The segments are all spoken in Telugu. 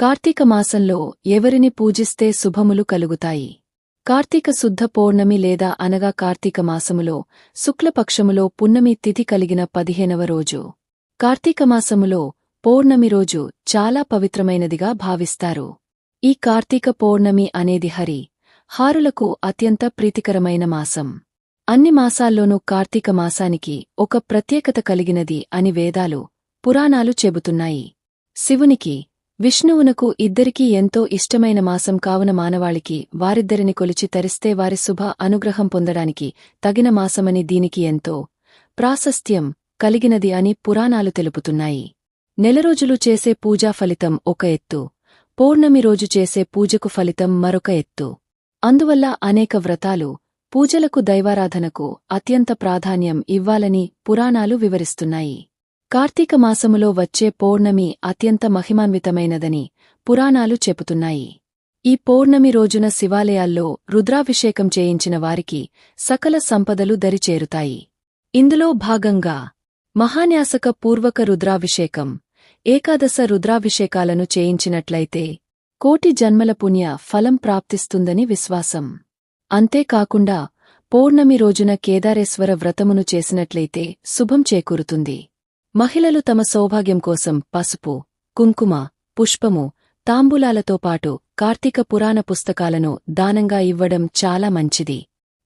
కార్తీక మాసంలో ఎవరిని పూజిస్తే శుభములు కలుగుతాయి? కార్తీక శుద్ధ పౌర్ణమి లేదా అనగా కార్తీక మాసములో శుక్లపక్షములో పున్నమి తిథి కలిగిన పదిహేనవ రోజు. కార్తీక మాసములో పౌర్ణమి రోజు చాలా పవిత్రమైనదిగా భావిస్తారు. ఈ కార్తీక పౌర్ణమి అనేది హరి హారులకు అత్యంత ప్రీతికరమైన మాసం. అన్ని మాసాల్లోనూ కార్తీక మాసానికి ఒక ప్రత్యేకత కలిగినది అని వేదాలు పురాణాలు చెబుతున్నాయి. శివునికి విష్ణువునకు ఇద్దరికీ ఎంతో ఇష్టమైన మాసం కావున మానవాళికి వారిద్దరిని కొలిచి తరిస్తే వారి శుభ అనుగ్రహం పొందడానికి తగిన మాసమని దీనికి ఎంతో ప్రాశస్త్యం కలిగినది అని పురాణాలు తెలుపుతున్నాయి. నెలరోజులు చేసే పూజా ఫలితం ఒక ఎత్తు. పౌర్ణమి రోజు చేసే పూజకు ఫలితం మరొక ఎత్తు. అందువల్ల అనేక వ్రతాలు పూజలకు దైవారాధనకు అత్యంత ప్రాధాన్యం ఇవ్వాలని పురాణాలు వివరిస్తున్నాయి. కార్తీక మాసములో వచ్చే పౌర్ణమి అత్యంత మహిమాన్వితమైనదని పురాణాలు చెబుతున్నాయి. ఈ పౌర్ణమి రోజున శివాలయాల్లో రుద్రాభిషేకం చేయించిన వారికి సకల సంపదలు దరిచేరుతాయి. ఇందులో భాగంగా మహాన్యాసక పూర్వక రుద్రాభిషేకం ఏకాదశ రుద్రాభిషేకాలను చేయించినట్లయితే కోటి జన్మల పుణ్య ఫలం ప్రాప్తిస్తుందని విశ్వాసం. అంతేకాకుండా పౌర్ణమి రోజున కేదారేశ్వర వ్రతమును చేసినట్లయితే శుభం చేకూరుతుంది. మహిళలు తమ సౌభాగ్యం కోసం పసుపు కుంకుమ పుష్పము తాంబూలాలతో పాటు కార్తీక పురాణ పుస్తకాలను దానంగా ఇవ్వడం చాలా మంచిది.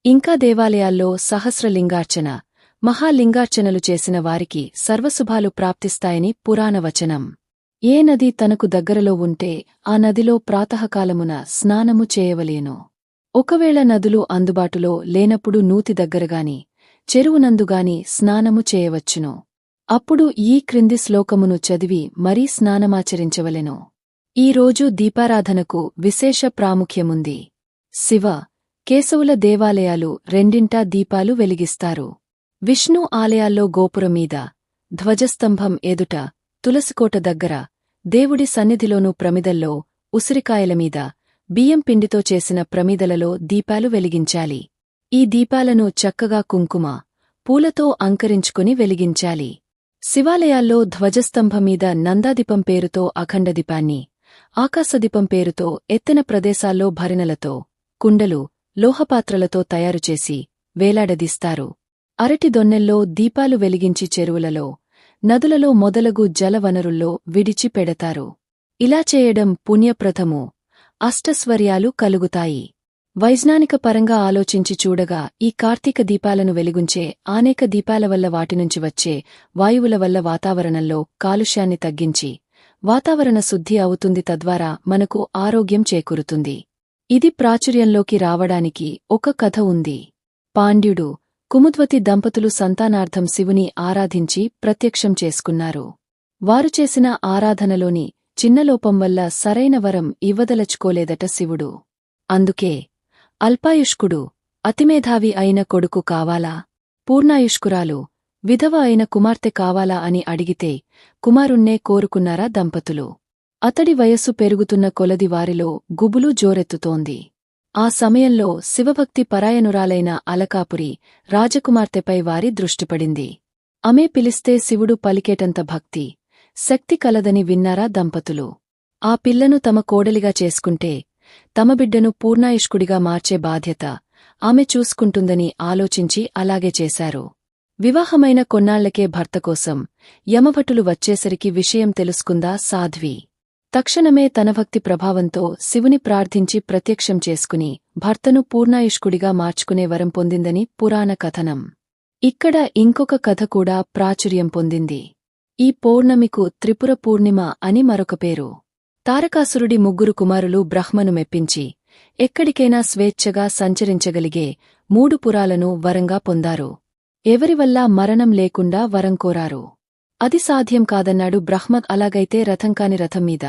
ఇంకా దేవాలయాల్లో సహస్రలింగార్చన మహాలింగార్చనలు చేసిన వారికి సర్వశుభాలు ప్రాప్తిస్తాయని పురాణవచనం ఏ నది తనకు దగ్గరలో ఉంటే ఆ నదిలో ప్రాతకాలమున స్నానము చేయవలేను. ఒకవేళ నదులు అందుబాటులో లేనప్పుడు నూతి దగ్గరగాని చెరువునందుగాని స్నానము చేయవచ్చును. అప్పుడు ఈ క్రింది శ్లోకమును చదివి మరీ స్నానమాచరించవలెను. ఈ రోజు దీపారాధనకు విశేష ప్రాముఖ్యముంది. శివ కేశవుల దేవాలయాలు రెండింటా దీపాలు వెలిగిస్తారు. విష్ణు ఆలయాల్లో గోపురమీద ధ్వజస్తంభం ఎదుట తులసికోట దగ్గర దేవుడి సన్నిధిలోనూ ప్రమిదల్లో ఉసిరికాయలమీద బియ్యం పిండితో చేసిన ప్రమిదలలో దీపాలు వెలిగించాలి. ఈ దీపాలను చక్కగా కుంకుమ పూలతో అంకరించుకుని వెలిగించాలి. శివాలయాల్లో ధ్వజస్తంభమీద నందాదీపం పేరుతో అఖండదీపాన్ని ఆకాశదీపం పేరుతో ఎత్తెన ప్రదేశాల్లో భరిణలతో కుండలు లోహపాత్రలతో తయారుచేసి వేలాడదీస్తారు. అరటి దొన్నెల్లో దీపాలు వెలిగించి చెరువులలో నదులలో మొదలగు జలవనరుల్లో విడిచి పెడతారు ఇలా చేయడం పుణ్యప్రథము. అష్టస్వర్యాలు కలుగుతాయి. వైజ్ఞానిక పరంగా ఆలోచించి చూడగా ఈ కార్తీక దీపాలను వెలిగుంచే అనేక దీపాల వల్ల వాటినుంచి వచ్చే వాయువుల వల్ల వాతావరణంలో కాలుష్యాన్ని తగ్గించి వాతావరణ శుద్ధి అవుతుంది తద్వారా మనకు ఆరోగ్యం చేకూరుతుంది. ఇది ప్రాచుర్యంలోకి రావడానికి ఒక కథ ఉంది. పాండ్యుడు కుముద్వతి దంపతులు సంతానార్థం శివుని ఆరాధించి ప్రత్యక్షం చేసుకున్నారు. వారు చేసిన ఆరాధనలోని చిన్నలోపం వల్ల సరైన వరం ఇవ్వదలచుకోలేదట శివుడు. అందుకే అల్పాయుష్కుడు అతిమేధావి అయిన కొడుకు కావాలా? పూర్ణాయుష్కురాలు విధవ అయిన కుమార్తె కావాలా అని అడిగితే కుమారుణ్ణే కోరుకున్నారా దంపతులు? అతడి వయస్సు పెరుగుతున్న కొలది వారిలో గుబులు జోరెత్తుతోంది. ఆ సమయంలో శివభక్తి పరాయనురాలైన అలకాపురి రాజకుమార్తెపై వారి దృష్టిపడింది అమే పిలిస్తే శివుడు పలికేటంత భక్తి శక్తి కలదని విన్నారా దంపతులు? ఆ పిల్లను తమ కోడలిగా చేసుకుంటే తమ బిడ్డను పూర్ణాయుష్కుడిగా మార్చే బాధ్యత ఆమె చూసుకుంటుందని ఆలోచించి అలాగే చేశారు. వివాహమైన కొన్నాళ్ళకే భర్త కోసం యమభటులు వచ్చేసరికి విషయం తెలుసుకుందా సాధ్వి. తక్షణమే తన భక్తి ప్రభావంతో శివుని ప్రార్థించి ప్రత్యక్షం చేసుకుని భర్తను పూర్ణాయుష్కుడిగా మార్చుకునే వరం పొందిందని పురాణ కథనం. ఇక్కడ ఇంకొక కథ కూడా ప్రాచుర్యం పొందింది. ఈ పౌర్ణమికు త్రిపుర పూర్ణిమ అని మరొక పేరు. తారకాసురుడి ముగ్గురు కుమారులు బ్రహ్మను మెప్పించి ఎక్కడికైనా స్వేచ్ఛగా సంచరించగలిగే మూడు పురాలను వరంగా పొందారు. ఎవరివల్లా మరణం లేకుండా వరం కోరారు? అది సాధ్యం కాదన్నాడు బ్రహ్మ అలాగైతే రథంకాని రథంమీద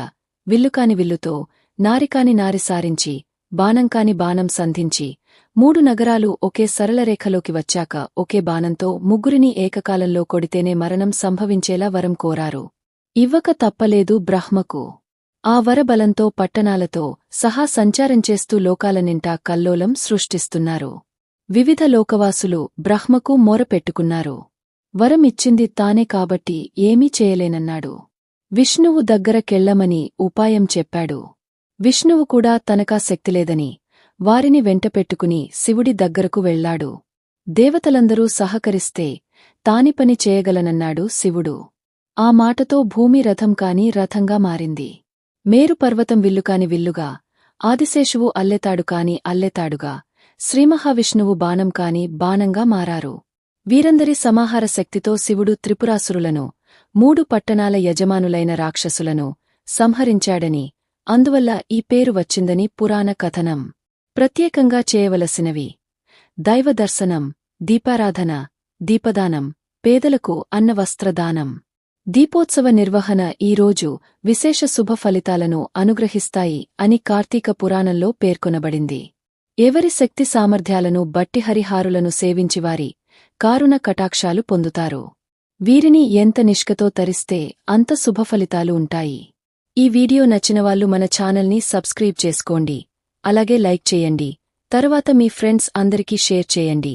విల్లుకాని విల్లుతో నారికాని నారి సారించి బాణంకాని బాణం సంధించి మూడు నగరాలు ఒకే సరళరేఖలోకి వచ్చాక ఒకే బాణంతో ముగ్గురిని ఏకకాలంలో కొడితేనే మరణం సంభవించేలా వరం కోరారు. ఇవ్వక తప్పలేదు బ్రహ్మకు. ఆ వరబలంతో పట్టణాలతో సహా సంచారంచేస్తూ లోకాలనింటా కల్లోలం సృష్టిస్తున్నారు. వివిధ లోకవాసులు బ్రహ్మకు మొరపెట్టుకున్నారు. వరమిచ్చింది తానే కాబట్టి ఏమీ చేయలేనన్నాడు. విష్ణువు దగ్గరకెళ్ళమని ఉపాయం చెప్పాడు. విష్ణువు కూడా తనకా శక్తిలేదని వారిని వెంటపెట్టుకుని శివుడి దగ్గరకు వెళ్ళాడు దేవతలందరూ సహకరిస్తే తాని పని చేయగలనన్నాడు శివుడు. ఆ మాటతో భూమి రథం కాని రథంగా మారింది. మేరు పర్వతం విల్లుకాని విల్లుగా ఆదిశేషువు అల్లెతాడు కాని అల్లెతాడుగా శ్రీమహావిష్ణువు బాణం కాని బాణంగా మారారు. వీరందరి సమాహార శక్తితో శివుడు త్రిపురాసురులను మూడు పట్టణాల యజమానులైన రాక్షసులను సంహరించాడని అందువల్ల ఈ పేరు వచ్చిందని పురాణ కథనం. ప్రత్యేకంగా చేయవలసినవి. దైవదర్శనం దీపారాధన దీపదానం పేదలకు అన్నవస్త్రదానం. దీపోత్సవ నిర్వహణ ఈరోజు విశేష శుభ ఫలితాలను అనుగ్రహిస్తాయి అని కార్తీక పురాణంలో పేర్కొనబడింది. ఎవరి శక్తి సామర్థ్యాలను బట్టి హరిహారులను సేవించివారి కారుణ కటాక్షాలు పొందుతారు. వీరిని ఎంత నిష్కతో తరిస్తే అంత శుభఫలితాలు ఉంటాయి. ఈ వీడియో నచ్చినవాళ్ళు మన ఛానల్ని సబ్స్క్రైబ్ చేసుకోండి. అలాగే లైక్ చేయండి. తరువాత మీ ఫ్రెండ్స్ అందరికీ షేర్ చేయండి.